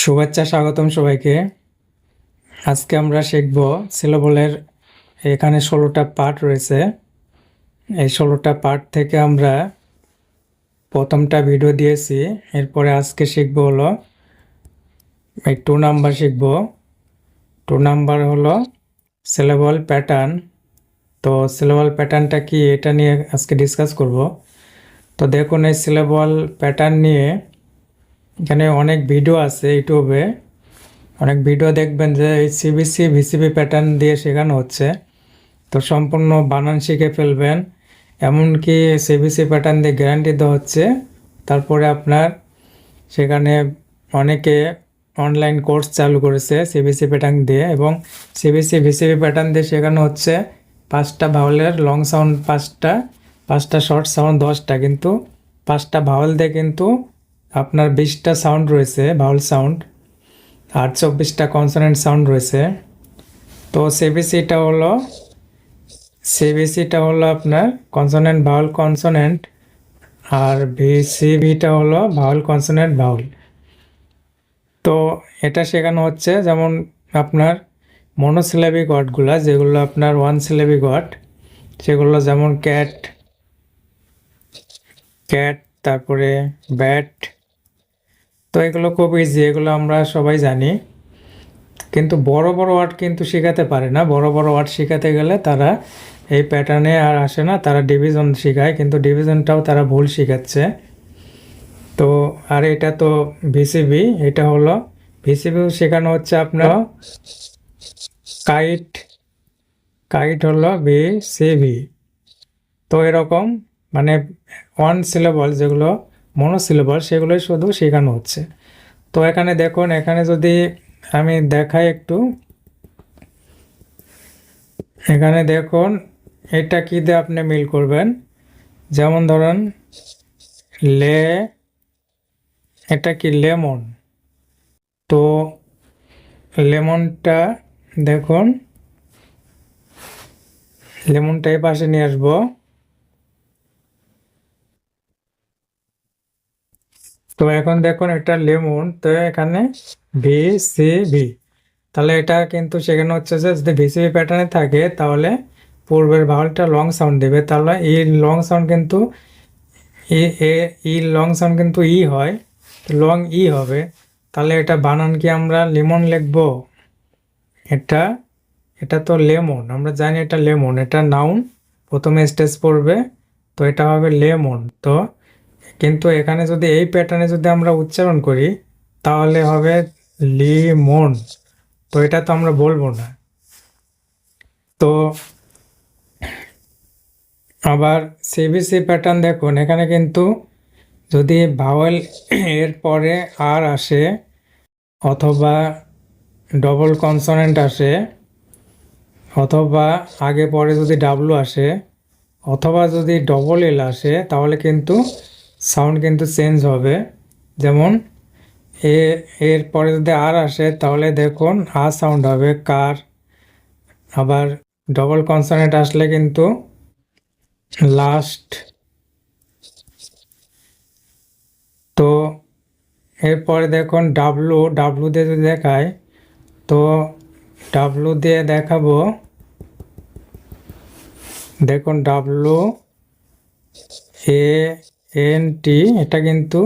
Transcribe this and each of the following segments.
শুভেচ্ছা, স্বাগতম সবাইকে। আজকে আমরা শিখব সিলেবলের এখানে ষোলোটা পার্ট রয়েছে। এই ষোলোটা পার্ট থেকে আমরা প্রথমটা ভিডিও দিয়েছি। এরপরে আজকে শিখব হলো এই টু নাম্বার শিখব। টু নাম্বার হলো সিলেবল প্যাটার্ন তো সিলেবল প্যাটার্নটা কি, এটা নিয়ে আজকে ডিসকাস করব। তো দেখুন, এই সিলেবল প্যাটার্ন নিয়ে এখানে অনেক ভিডিও আছে ইউটিউবে অনেক ভিডিও দেখবেন যে এই সিবিসি ভিসিবি প্যাটার্ন দিয়ে শেখানো হচ্ছে। তো সম্পূর্ণ বানান শিখে ফেলবেন। এমনকি সিবিসি প্যাটার্ন দিয়ে গ্যারান্টি দেওয়া হচ্ছে। তারপরে আপনার সেখানে অনেকে অনলাইন কোর্স চালু করেছে সিবিসি প্যাটার্ন দিয়ে এবং সিবিসি ভিসিবি প্যাটার্ন দিয়ে শেখানো হচ্ছে। পাঁচটা ভাওয়ালের লং সাউন্ড পাঁচটা পাঁচটা শর্ট সাউন্ড দশটা। কিন্তু পাঁচটা ভাওয়াল দিয়ে কিন্তু আপনার বিশটা সাউন্ড রয়েছে ভাউল সাউন্ড আর চব্বিশটা কনসোনেন্ট সাউন্ড রয়েছে। তো সিবিসিটা হলো সিবিসিটা হলো আপনার কনসোনেন্ট ভাউল কনসোনেন্ট আর ভিসিবিটা হলো ভাউল কনসোনেন্ট ভাউল তো এটা শেখানো হচ্ছে, যেমন আপনার মনোসিলেবিক ওয়ার্ডগুলো, যেগুলো আপনার ওয়ান সিলেবিক ওয়ার্ড, সেগুলো যেমন ক্যাট ক্যাট তারপরে ব্যাট তো এগুলো খুব ইজি এগুলো আমরা সবাই জানি। কিন্তু বড় বড় ওয়ার্ড কিন্তু শেখাতে পারে না। বড় বড় ওয়ার্ড শেখাতে গেলে তারা এই প্যাটার্নে আর আসে না, তারা ডিভিশন শেখায়, কিন্তু ডিভিশনটাও তারা ভুল শেখাচ্ছে। তো, আর এটা তো ভিসিবি এটা হলো ভিসিবি শেখানো হচ্ছে আপনার কাইট কাইট হলো বি সিভি তো এরকম মানে ওয়ান সিলেবল যেগুলো মনোসিলেবল সেগুলোই শুধু শেখানো হচ্ছে। তো এখানে দেখুন, এখানে যদি আমি দেখাই একটু। এখানে দেখুন, এটা কী দিয়ে আপনি মিল করবেন? যেমন ধরেন, লে, এটা কি লেমন? তো লেমনটা দেখুন, লেমনটা এই পাশে নিয়ে আসব। তো এখন দেখুন এটা লেমন, তো এখানে ভি সি ভি তাহলে এটা কিন্তু সেখানে হচ্ছে যে যদি ভিসিবি প্যাটার্নে থাকে, তাহলে পূর্বের ভাওয়ালটা লং সাউন্ড দেবে। তাহলে এই লং সাউন্ড কিন্তু ই ই লং সাউন্ড কিন্তু ই হয় লং ই হবে। তাহলে এটা বানান কি আমরা? লেমন লিখব। এটা এটা তো লেমন, আমরা জানি এটা লেমন, এটা নাউন প্রথমে স্টেজ পড়বে, তো এটা হবে লেমন। তো কিন্তু এখানে যদি এই প্যাটার্নে যদি আমরা উচ্চারণ করি, তাহলে হবে লিমন তো এটা তো আমরা বলব না। তো আবার সিবিসি প্যাটার্ন দেখুন, এখানে কিন্তু যদি ভাওয়েল এর পরে আর আসে অথবা ডবল কনসোনেন্ট আসে অথবা আগে পরে যদি ডাব্লু আসে অথবা যদি ডবল এল আসে, তাহলে কিন্তু সাউন্ড কিন্তু চেঞ্জ হবে। যেমন, এ, এর পরে যদি আর আসে, তাহলে দেখুন, আ সাউন্ড হবে, কার। আবার ডবল কনসোনেন্ট আসলে কিন্তু লাস্ট। তো, এরপরে দেখুন, ডাব্লু ডাব্লু দিয়ে যদি দেখায়, তো ডাব্লু দিয়ে দেখাবো। দেখুন, ডাব্লু, এ এন টি এটা কিন্তু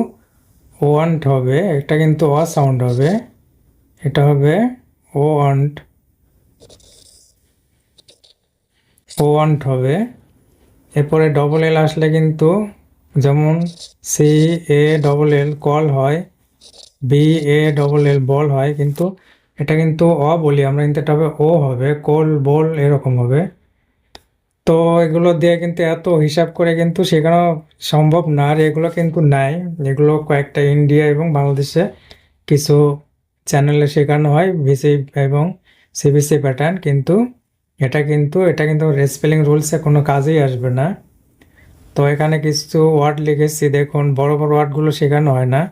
ওয়ান্ট হবে, এটা কিন্তু অ সাউন্ড হবে, এটা হবে ও ওয়ান্ট ও ওয়ান্ট হবে, এরপরে ডবল এল আসলে কিন্তু যেমন C A double L call হয় B A double L ball হয়, কিন্তু এটা কিন্তু অ বলি, আমরা কিন্তু এটা হবে ও হবে কোল বল এরকম হবে। তো এগুলো দিয়ে কিন্তু এত হিসাব করে কিন্তু শেখানো সম্ভব না। আর এগুলো কিন্তু নাই। এগুলো কয়েকটা ইন্ডিয়া এবং বাংলাদেশে কিছু চ্যানেলে শেখানো হয় ভিসি এবং সিবিসি প্যাটার্ন কিন্তু এটা কিন্তু এটা কিন্তু স্পেলিং রুলসে কোনো কাজেই আসবে না। তো এখানে কিছু ওয়ার্ড লিখেছি, দেখুন, বড় বড় ওয়ার্ডগুলো শেখানো হয় না।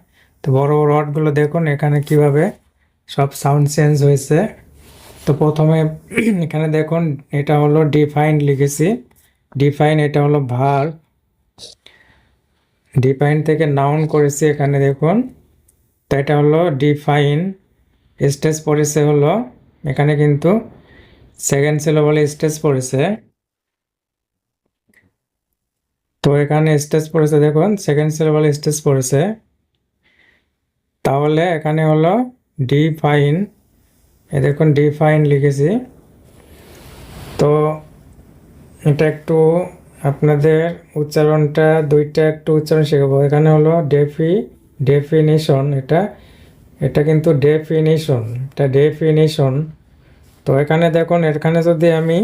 তো বড় বড় ওয়ার্ডগুলো দেখুন, এখানে কীভাবে সব সাউন্ড চেঞ্জ হয়েছে। তো প্রথমে এখানে দেখুন, এটা হলো ডিফাইন লিখেছি। ডিফাইন এটা হলো ভার ডিফাইন থেকে নাউন করেছি এখানে দেখুন। তো এটা হলো ডিফাইন স্টেজ পড়েছে হলো, এখানে কিন্তু সেকেন্ড সিলেবলে স্টেজ পড়েছে। তো এখানে স্টেজ পড়েছে দেখুন সেকেন্ড সিলেবলে স্টেজ পড়েছে। তাহলে এখানে হলো ডিফাইন এ দেখুন ডিফাইন লিখেছি। তো এটা একটু আপনাদের উচ্চারণটা, দুইটা একটু উচ্চারণ শেখাবো। এখানে হলো ডেফি ডেফিনিশন এটা এটা কিন্তু ডেফিনিশন এটা ডেফিনিশন তো এখানে দেখুন, এখানে যদি আমি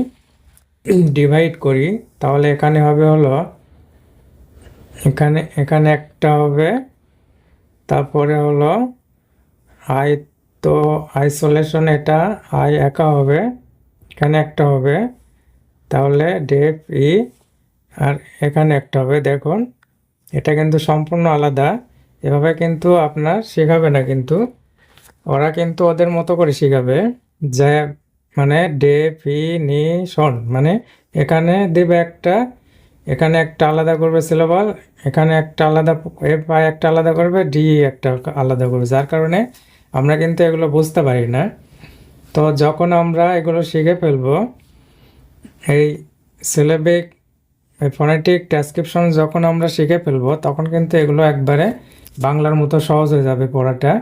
ডিভাইড করি, তাহলে এখানে হবে হলো, এখানে এখানে একটা হবে, তারপরে হলো আই তো আইসোলেশন এটা আই একা হবে, এখানে একটা হবে, তাহলে ডেফ ই আর এখানে একটা হবে। দেখুন, এটা কিন্তু সম্পূর্ণ আলাদা, এভাবে কিন্তু আপনার শেখাবে না কিন্তু। ওরা কিন্তু ওদের মতো করে শেখাবে যে মানে ডে পি নি ডেফিনিশন মানে এখানে দেবে একটা, এখানে একটা আলাদা করবে সিলেবাল এখানে একটা আলাদা এফ আই একটা আলাদা করবে ডি একটা আলাদা করবে, যার কারণে আমরা কিন্তু এগুলো বুঝতে পারি না। তো যখন আমরা এগুলো শিখে ফেলব, এই সিলেবিক এই ফোনেটিক ট্রান্সক্রিপশন যখন আমরা শিখে ফেলব, তখন কিন্তু এগুলো একবারে বাংলার মতো সহজ হয়ে যাবে পড়াটা।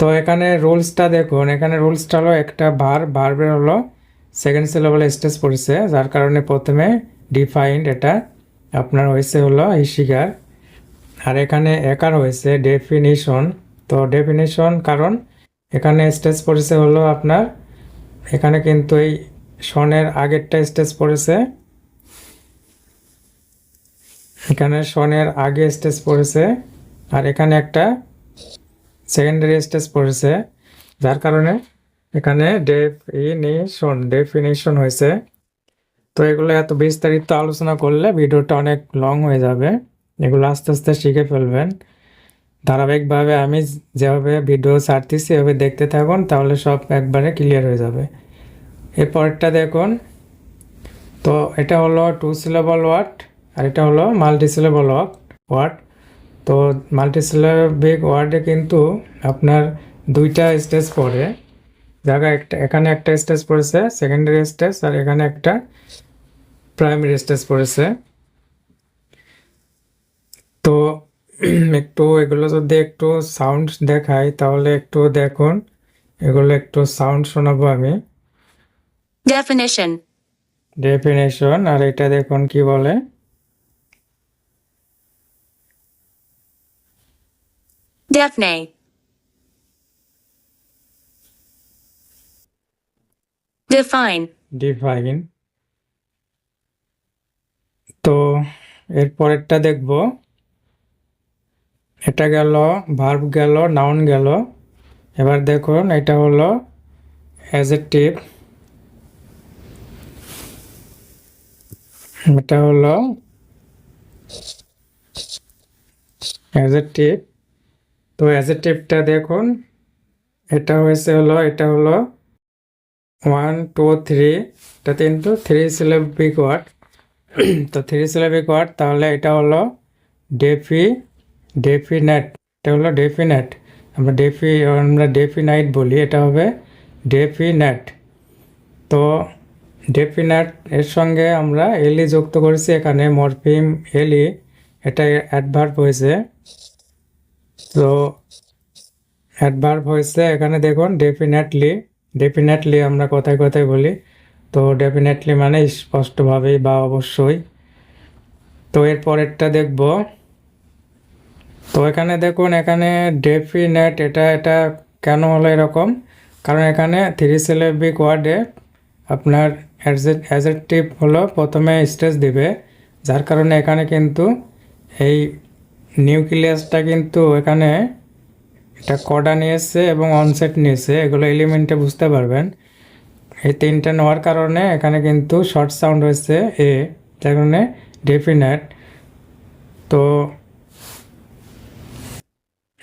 তো এখানে রুলসটা দেখুন, এখানে রুলসটা হলো একটা বার বারবের হলো সেকেন্ড সিলেবলে স্টেজ পড়েছে, যার কারণে প্রথমে ডিফাইন্ড এটা আপনার হয়েছে হলো ইশিকার আর এখানে একার হয়েছে ডেফিনিশন তো ডেফিনেশন কারণ এখানে স্টেজ পড়েছে হলো আপনার, এখানে কিন্তু এই সনের আগেরটা স্টেজ পড়েছে এখানে সনের আগে স্টেজ পড়েছে আর এখানে একটা সেকেন্ডারি স্টেজ পড়েছে যার কারণে এখানে ডেফিনিশন ডেফিনিশন হয়েছে। তো এগুলো এত বিস্তারিত আলোচনা করলে ভিডিওটা অনেক লং হয়ে যাবে, এগুলো আস্তে আস্তে শিখে ফেলবেন। ধারাবাহিকভাবে আমি যেভাবে ভিডিও ছাড়তেছি, এভাবে দেখতে থাকুন, তাহলে সব একবারে ক্লিয়ার হয়ে যাবে। এরপরটা দেখুন। তো এটা হলো টু সিলেবল ওয়ার্ড আর এটা হলো মাল্টি সিলেবল ওয়ার্ড তো মাল্টি সিলেবিক ওয়ার্ডে কিন্তু আপনার দুইটা স্টেজ পড়ে। জায়গা একটা, এখানে একটা স্টেজ পড়েছে সেকেন্ডারি স্টেজ আর এখানে একটা প্রাইমারি স্টেজ পড়েছে। তো একটু এগুলো যদি একটু সাউন্ড দেখাই তাহলে একটু দেখুন এগুলো একটু সাউন্ড শোনাবো আমি Definition. ডেফিনেশন আর এটা দেখুন কি বলে Daphne. Define. ডিফাইন তো এর পরেরটা দেখব এটা গেল ভার্ব গেল নাউন গেল। এবার দেখুন, এটা হলো অ্যাজেক্টিভ এটা হলো অ্যাজেক্টিভ তো অ্যাজেক্টিভটা দেখুন, এটা হয়েছে হলো, এটা হলো ওয়ান টু থ্রি এটা কিন্তু থ্রি সিলেবিক ওয়ার্ড তো থ্রি সিলেবিক ওয়ার্ড তাহলে এটা হলো ডেফি ডেফিনেট এটা হলো ডেফিনেট আমরা ডেফি আমরা ডেফিনাইট বলি, এটা হবে ডেফিনেট তো ডেফিনেট এর সঙ্গে আমরা এলি যুক্ত করেছি এখানে মরফিম এলি এটা অ্যাডভার্ব হয়েছে। তো অ্যাডভার্ব হয়েছে, এখানে দেখুন ডেফিনেটলি ডেফিনেটলি আমরা কথায় কথায় বলি। তো ডেফিনেটলি মানে স্পষ্টভাবেই বা অবশ্যই। তো এর পরেরটা দেখব। তো এখানে দেখুন, এখানে ডেফিনেট এটা এটা কেন হলো এরকম? কারণ এখানে থ্রি সিলেবিক ওয়ার্ডে আপনার অ্যাজেক্টিভ হলো প্রথমে স্টেজ দিবে। যার কারণে এখানে কিন্তু এই নিউক্লিয়াসটা কিন্তু এখানে এটা কডা নিয়েছে এবং অনসেট নিয়েছে, এগুলো এলিমেন্টে বুঝতে পারবেন। এই তিনটা নেওয়ার কারণে এখানে কিন্তু শর্ট সাউন্ড হয়েছে, এ, যার কারণে ডেফিনেট তো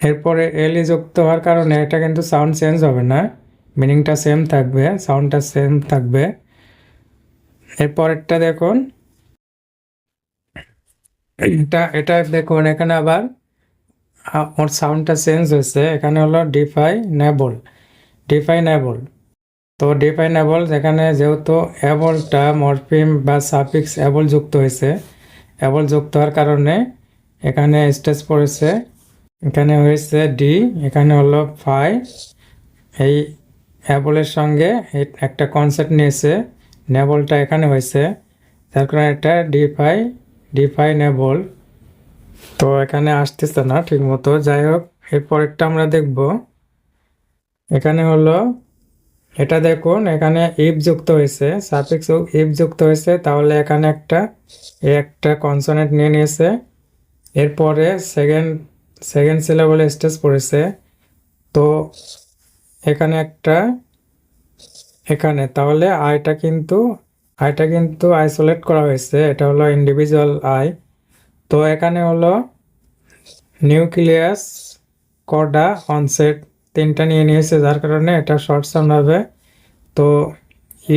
এরপরে এলি যুক্ত হওয়ার কারণে এটা কিন্তু সাউন্ড চেঞ্জ হবে না। মিনিংটা সেম থাকবে সাউন্ডটা সেম থাকবে। এরপরেরটা দেখুন। এটা এটা দেখুন, এখানে আবার ওর সাউন্ডটা চেঞ্জ হয়েছে। এখানে হলো ডিফাই নেবল ডিফাই নেবল। তো ডিফাই নেবল এখানে যেহেতু অ্যাবলটা মরফিম বা সাফিক্স অ্যাবল যুক্ত হয়েছে অ্যাবল যুক্ত হওয়ার কারণে এখানে স্টেজ পড়েছে। এখানে হয়েছে ডি এখানে হলো ফাই। এই অ্যাবলের সঙ্গে একটা কনসেপ্ট নিয়েছে, নেবলটা এখানে হয়েছে। যার কারণে এটা ডিফাই ডিফাই নেবল। তো এখানে আসতেছে না ঠিক মতো যাই হোক, এরপরেরটা আমরা দেখব। এখানে হলো, এটা দেখুন, এখানে ইফ যুক্ত হয়েছে সাফিক্স ইফ যুক্ত হয়েছে। তাহলে এখানে একটা একটা কনসোনেন্ট নিয়ে নিয়েছে। এরপরে সেকেন্ড সেকেন্ড সিলেবলে স্টেজ পড়েছে। তো এখানে একটা, এখানে, তাহলে আইটা কিন্তু আইটা কিন্তু আইসোলেট করা হয়েছে। এটা হলো ইন্ডিভিজুয়াল আই তো এখানে হলো নিউক্লিয়াস কডা অনসেট তিনটা নিয়ে নিয়েছে, যার কারণে এটা শর্ট সাউন্ড হবে। তো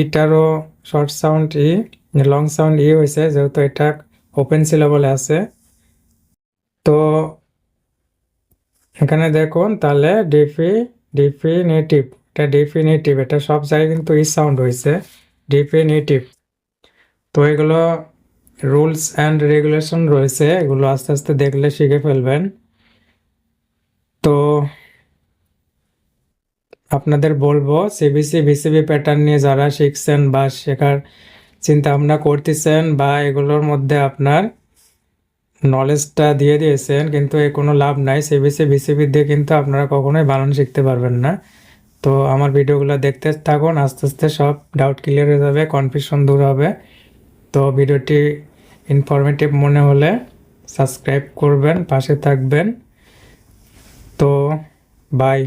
ইটারও short sound E long sound E হয়েছে, যেহেতু এটা ওপেন সিলেবলে আছে। তো এখানে দেখুন, তাহলে ডিফি ডিফিনিটিভ এটা ডিফিনিটিভ এটা সব জায়গায় কিন্তু ই সাউন্ড হয়েছে ডিফিনিটিভ তো এগুলো রুলস অ্যান্ড রেগুলেশন রয়েছে, এগুলো আস্তে আস্তে দেখলে শিখে ফেলবেন। তো আপনাদের বলব সিবিসি বিসিবি প্যাটার্ন নিয়ে যারা শিখছেন বা শেখার চিন্তা ভাবনা করতেছেন বা এগুলোর মধ্যে আপনার নলেজটা দিয়ে দিয়েছেন, কিন্তু এ কোনো লাভ নাই। সিবিসি বিসিবি দিয়ে কিন্তু আপনারা কখনোই বানান শিখতে পারবেন না। তো আমার ভিডিওগুলো দেখতে থাকুন, আস্তে আস্তে সব ডাউট ক্লিয়ার হয়ে যাবে কনফিউশন দূর হবে। তো ভিডিওটি ইনফরমেটিভ মনে হলে সাবস্ক্রাইব করবেন, পাশে থাকবেন। তো বাই